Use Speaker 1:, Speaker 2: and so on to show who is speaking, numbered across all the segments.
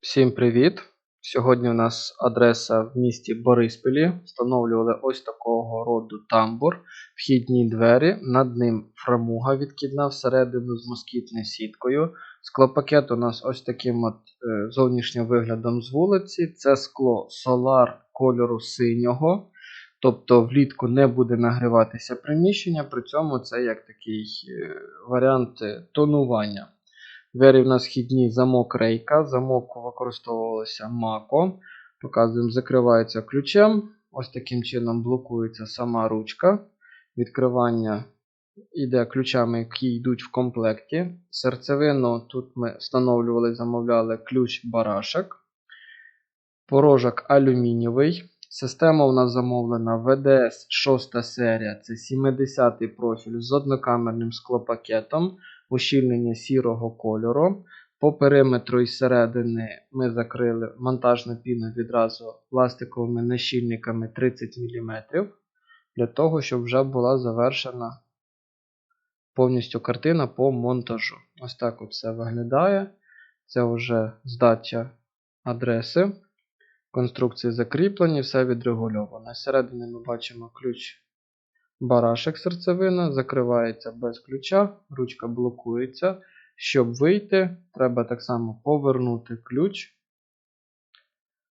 Speaker 1: Всім привіт! Сьогодні у нас адреса в місті Бориспілі. Встановлювали ось такого роду тамбур, вхідні двері, над ним фрамуга відкидна всередину з москітною сіткою. Склопакет у нас ось таким от е, зовнішнім виглядом з вулиці. Це скло Solar кольору синього. Тобто влітку не буде нагріватися приміщення, при цьому це як такий е, варіант е, тонування. Двері в нас вхідні замок рейка. Замок використовувалося мако. Показуємо, закривається ключем. Ось таким чином блокується сама ручка. Відкривання йде ключами, які йдуть в комплекті. Серцевину тут ми встановлювали, замовляли ключ барашек. Порожок алюмінієвий. Система у нас замовлена VDS 6 серія. Це 70-й профіль з однокамерним склопакетом ущільнення сірого кольору. По периметру і середини ми закрили монтажну піну відразу пластиковими нащільниками 30 мм, для того, щоб вже була завершена повністю картина по монтажу. Ось так от все виглядає. Це вже здача адреси. Конструкції закріплені, все відрегульовано. Зсередини ми бачимо ключ барашек серцевина, закривається без ключа, ручка блокується. Щоб вийти, треба так само повернути ключ.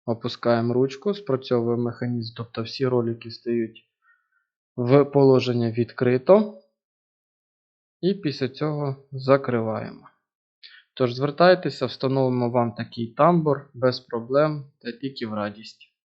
Speaker 1: Опускаємо ручку, спрацьовує механізм, тобто всі ролики стають в положення відкрито. І після цього закриваємо. Тож звертайтеся, встановимо вам такий тамбур без проблем та тільки в радість.